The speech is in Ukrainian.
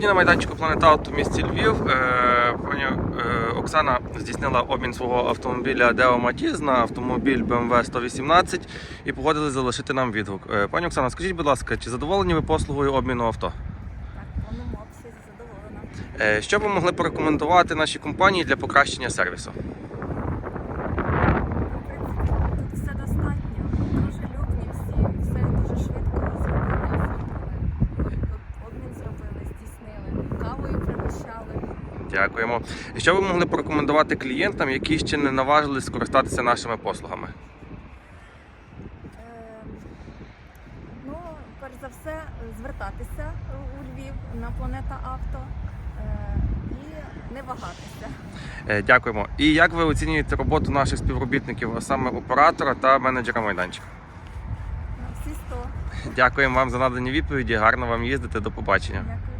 На майданчику Планета в місті Львів е, пані е, Оксана здійснила обмін свого автомобіля Део Матіз на автомобіль BMW 118 і погодились залишити нам відгук. Е, Пані Оксана, скажіть, будь ласка, чи задоволені ви послугою обміну авто? Так, в повному обсязі задоволена. Що ви могли порекомендувати нашій компанії для покращення сервісу? Дякуємо. І Що ви могли порекомендувати клієнтам, які ще не наважились скористатися нашими послугами? Ем, Ну, перш за все, звертатися у Львів на планета Авто е, і не вагатися. Е, Дякуємо. І як ви оцінюєте роботу наших співробітників, а саме оператора та менеджера майданчика? На всі 100. Дякуємо вам за надані відповіді. Гарно вам їздити. До побачення. Дякую.